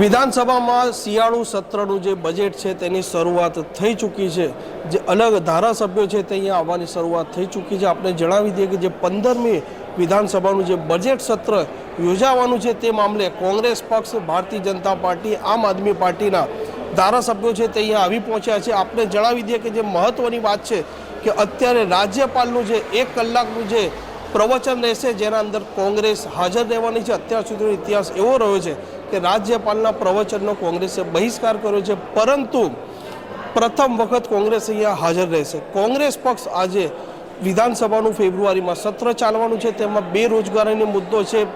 વિધાનસભામાં શિયાળુ સત્રનું જે બજેટ છે તેની શરૂઆત થઈ ચૂકી છે. જે અલગ ધારાસભ્યો છે તે અહીંયા આવવાની શરૂઆત થઈ ચૂકી છે. આપણે જણાવી દઈએ કે જે પંદરમી વિધાનસભાનું જે બજેટ સત્ર યોજાવાનું છે તે મામલે કોંગ્રેસ પક્ષ, ભારતીય જનતા પાર્ટી, આમ આદમી પાર્ટીના ધારાસભ્યો છે તે અહીંયા આવી પહોંચ્યા છે. આપણે જણાવી દઈએ કે જે મહત્ત્વની વાત છે કે અત્યારે રાજ્યપાલનું જે એક કલાકનું જે પ્રવચન રહેશે, જેના અંદર કોંગ્રેસ હાજર રહેવાની છે. અત્યાર સુધીનો ઇતિહાસ એવો રહ્યો છે કે રાજ્યપાલના પ્રવચનનો કોંગ્રેસે બહિષ્કાર કર્યો છે, પરંતુ પ્રથમ વખત કોંગ્રેસ અહીંયા હાજર રહેશે. કોંગ્રેસ પક્ષ આજે વિધાનસભાનું ફેબ્રુઆરીમાં સત્ર ચાલવાનું છે, તેમાં બેરોજગારીનો મુદ્દો છે,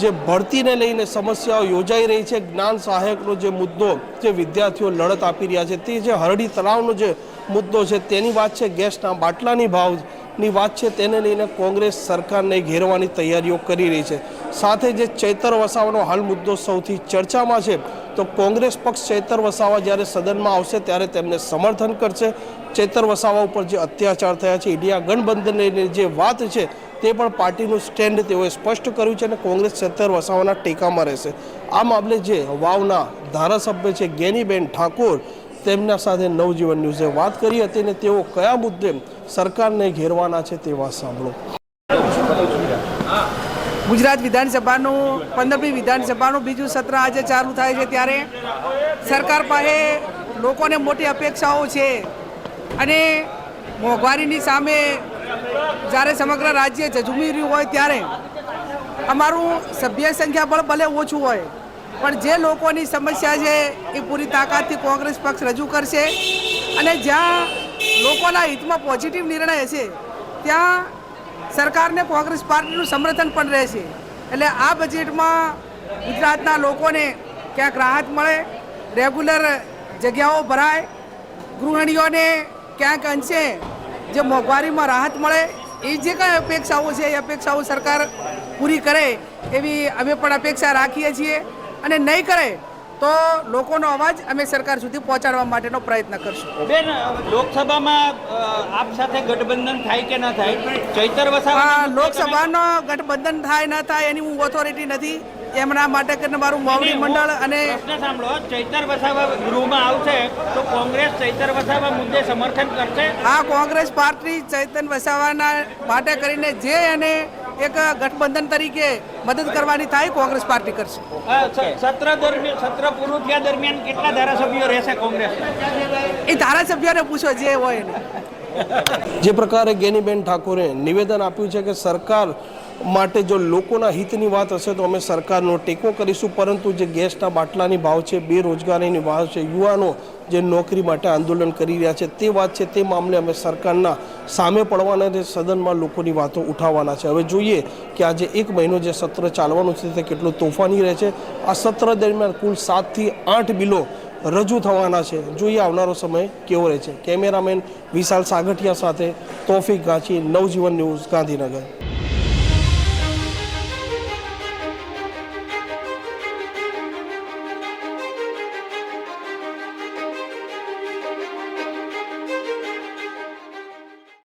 જે ભરતીને લઈને સમસ્યાઓ યોજાઈ રહી છે. જ્ઞાન સહાયકનો જે મુદ્દો, જે વિદ્યાર્થીઓ લડત આપી રહ્યા છે, તે જે હરડી તળાવનો જે મુદ્દો છે, તેની વાત છે, ગેસના બાટલાની ભાવની વાત છે, તેને લઈને કોંગ્રેસ સરકારને ઘેરવાની તૈયારીઓ કરી રહી છે. સાથે જે ચૈતર વસાવાનો હાલ મુદ્દો સૌથી ચર્ચામાં છે, તો કોંગ્રેસ પક્ષ ચૈતર વસાવા જ્યારે સદનમાં આવશે ત્યારે તેમને સમર્થન કરશે. ચૈતર વસાવા ઉપર જે અત્યાચાર થયા છે ઇન્ડિયા ગણબંધનની જે વાત છે, તે પણ પાર્ટીનું સ્ટેન્ડ તેઓએ સ્પષ્ટ કર્યું છે અને કોંગ્રેસ ચેતર વસાવાના ટેકામાં રહેશે. આ મામલે જે વાવના ધારાસભ્ય છે, ગેનીબેન ઠાકોર, તેમના સાથે નવજીવન ન્યૂઝે વાત કરી હતી અને તેઓ કયા મુદ્દે સરકારને ઘેરવાના છે તે વાત સાંભળો. ગુજરાત વિધાનસભાનું, પંદરમી વિધાનસભાનું બીજું સત્ર આજે ચાલુ થાય છે ત્યારે સરકાર પાસે લોકોને મોટી અપેક્ષાઓ છે અને મોંઘવારીની સામે જ્યારે સમગ્ર રાજ્ય ઝઝુમી રહ્યું હોય ત્યારે અમારું સભ્ય સંખ્યા પણ ભલે ઓછું હોય, પણ જે લોકોની સમસ્યા છે એ પૂરી તાકાતથી કોંગ્રેસ પક્ષ રજૂ કરશે અને જ્યાં લોકોના હિતમાં પોઝિટિવ નિર્ણય હશે, ત્યાં સરકારને કોંગ્રેસ પાર્ટીનું સમર્થન પણ રહેશે. એટલે આ બજેટમાં ગુજરાતના લોકોને ક્યાંક રાહત મળે રેગ્યુલર જગ્યાઓ ભરાય, ગૃહિણીઓને ક્યાંક અંશે જે મોંઘવારીમાં રાહત મળે, એ જે કાંઈ અપેક્ષાઓ છે, એ અપેક્ષાઓ સરકાર પૂરી કરે, એવી અમે પણ અપેક્ષા રાખીએ છીએ. અને નહીં કરે તો લોકોનો અવાજ અમે સરકાર સુધી પહોંચાડવા માટેનો પ્રયત્ન કરશું. બેન લોકસભામાં આપ સાથે ગઠબંધન થાય કે ન થાય? ચૈતર વસાવા લોકસભાનો ગઠબંધન થાય ન થાય એની હું ઓથોરિટી નથી. એમના માટે કરીને મારું મોવડી મંડળ અને પ્રશ્ન સાંભળો. ચૈતર વસાવા ગૃહમાં આવશે તો કોંગ્રેસ ચૈતર વસાવા મુદ્દે સમર્થન કરશે? આ કોંગ્રેસ પાર્ટી ચૈતન વસાવાના માટે કરીને જે એને એક ગઠબંધન તરીકે મદદ કરવાની થાય કોંગ્રેસ પાર્ટી કરશે. સત્ર દરમિયાન સત્ર પૂરું થયા દરમિયાન કેટલા ધારાસભ્યો રહેશે કોંગ્રેસ? એ ધારાસભ્યોને પૂછો જે હોય જે પ્રકારે ગેનીબેન ઠાકોરે નિવેદન આપ્યું છે કે સરકાર માટે જો લોકોના હિતની વાત હશે તો અમે સરકારનો ટેકો કરીશું, પરંતુ જે ગેસના બાટલાની ભાવ છે, બેરોજગારીની ભાવ છે, યુવાનો જે નોકરી માટે આંદોલન કરી રહ્યા છે, તે વાત છે, તે મામલે અમે સરકારના સામે પડવાના અને સદનમાં લોકોની વાતો ઉઠાવવાના છે. હવે જોઈએ કે આજે એક મહિનો જે સત્ર ચાલવાનું છે, તે કેટલું તોફાની રહે છે. આ સત્ર દરમિયાન કુલ સાતથી આઠ બિલો રજૂ થવાના છે. જોઈએ આવનારો સમય કેવો રહે છે. કેમેરામેન વિશાલ સાગઠિયા સાથે તોફિક ગાંચી, નવજીવન ન્યૂઝ ગાંધીનગર.